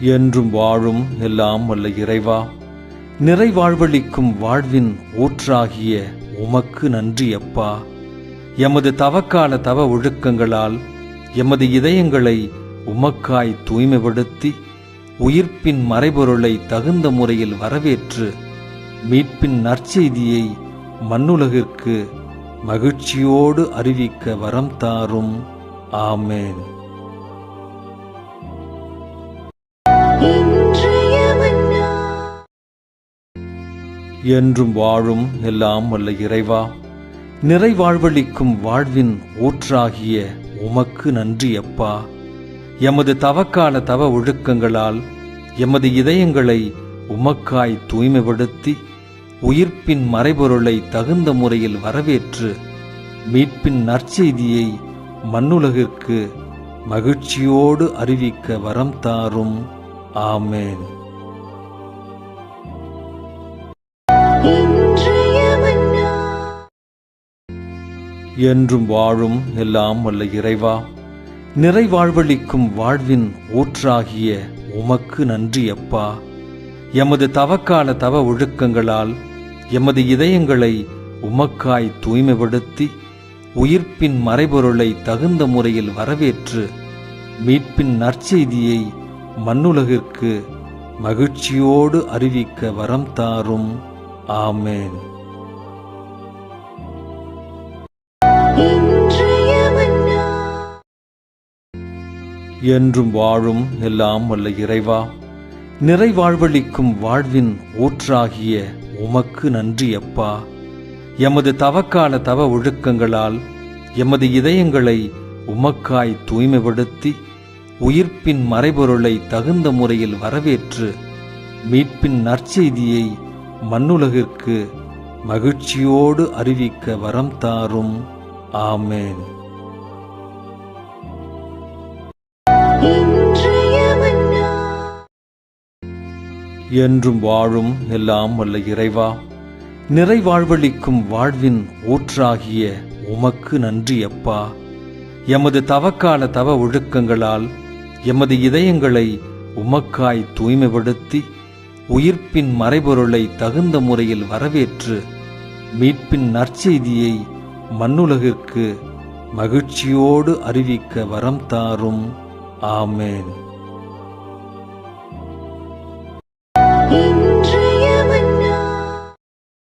என்றும் வாழும் எல்லாம் வல்ல இறைவா நிறைவாழ்வளிக்கும் வாழ்வின் ஊற்றாகிய உமக்கு நன்றி அப்பா. எமது தவக்கால தவ ஒழுக்கங்களால் எமது இதயங்களை உமக்காய் தூய்மைப்படுத்தி உயிர்ப்பின் மறைபொருளை தகுந்த முறையில் வரவேற்று மீட்பின் நற்செய்தியை மண்ணுலகிற்கு மகிழ்ச்சியோடு அறிவிக்க வரம் தாரும். ஆமேன். என்றும் வாழும் எல்லாம் வல்ல இறைவா. நிறைவாழ்வளிக்கும் வாழ்வின் ஊற்றாகிய உமக்கு நன்றி அப்பா. எமது தவக்கால தவ ஒழுக்கங்களால் எமது இதயங்களை உமக்காய் தூய்மைப்படுத்தி உயிர்ப்பின் மறைபொருளை தகுந்த முறையில் வரவேற்று மீட்பின் நற்செய்தியை மண்ணுலகிற்கு மகிழ்ச்சியோடு அறிவிக்க வரம் தாரும். ஆமேன். என்றும் வாழும் எல்லாம் வல்ல இறைவா. நிறைவாழ்வளிக்கும் வாழ்வின் ஊற்றாகிய உமக்கு நன்றி அப்பா. எமது தவக்கால தவ ஒழுக்கங்களால் எமது இதயங்களை உமக்காய் தூய்மைப்படுத்தி உயிர்ப்பின் மறைபொருளை தகுந்த முறையில் வரவேற்று மீட்பின் நற்செய்தியை மண்ணுலகிற்கு மகிழ்ச்சியோடு அறிவிக்க வரம் தாரும். ஆமேன். என்றும் வாழும் எல்லாம் வல்ல இறைவா. நிறைவாழ்வளிக்கும் வாழ்வின் ஊற்றாகிய உமக்கு நன்றி அப்பா. எமது தவக்கால தவ ஒழுக்கங்களால் எமது இதயங்களை உமக்காய் தூய்மைப்படுத்தி உயிர்ப்பின் மறைபொருளை தகுந்த முறையில் வரவேற்று மீட்பின் நற்செய்தியை மண்ணுலகிற்கு மகிழ்ச்சியோடு அறிவிக்க வரம் தாரும். ஆமேன். என்றும் வாழும் எல்லாம் வல்ல இறைவா நிறைவாழ்வளிக்கும் வாழ்வின் ஊற்றாகிய உமக்கு நன்றி அப்பா. எமது தவக்கால தவ ஒழுக்கங்களால் எமது இதயங்களை உமக்காய் தூய்மைப்படுத்தி உயிர்ப்பின் மறைபொருளை தகுந்த முறையில் வரவேற்று மீட்பின் நற்செய்தியை மண்ணுலகிற்கு மகிழ்ச்சியோடு அறிவிக்க வரம் தாரும். ஆமேன்.